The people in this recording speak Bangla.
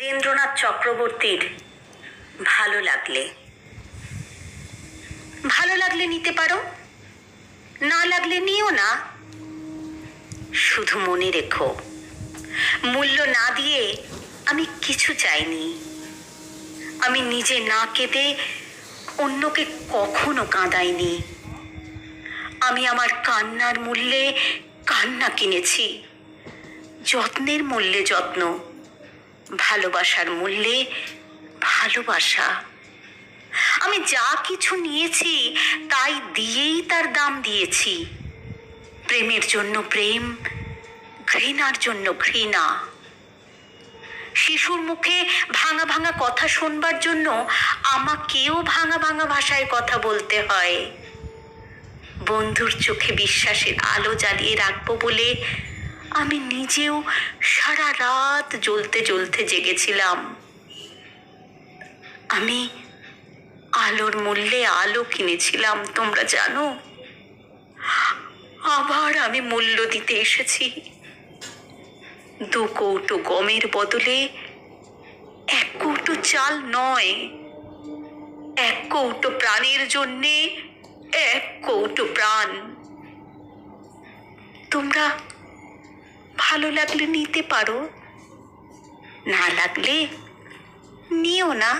রবীন্দ্রনাথ চক্রবর্তীর ভালো লাগলে। ভালো লাগলে নিতে পারো, না লাগলে নিও না। শুধু মনে রেখো, মূল্য না দিয়ে আমি কিছু চাইনি। আমি নিজে না কেঁদে অন্যকে কখনো কাঁদাইনি। আমি আমার কান্নার মূল্যে কান্না কিনেছি, যত্নের মূল্যে যত্ন। ভালোবাসার মূল্যে ভালোবাসা। আমি যা কিছু নিয়েছি, তাই দিয়েই তার দাম দিয়েছি। প্রেমের জন্য প্রেম, ঘৃণার জন্য ঘৃণা। শিশুর মুখে ভাঙা ভাঙা কথা শুনবার জন্য আমাকেও ভাঙা ভাঙা ভাষায় কথা বলতে হয়। বন্ধুর চোখে বিশ্বাসের আলো জ্বালিয়ে রাখব বলে আমি নিজেও সারা রাত জ্বলতে জ্বলতে জেগেছিলাম। আমি আলোর মূল্যে আলো কিনেছিলাম, তোমরা জানো? আবার আমি মূল্য দিতে এসেছি। দু কৌটো গমের বদলে এক কৌটো চাল নয়, এক কৌটো প্রাণের জন্যে এক কৌটো প্রাণ। তোমরা ভালো লাগলে নিতে পারো। না লাগলে নিও না।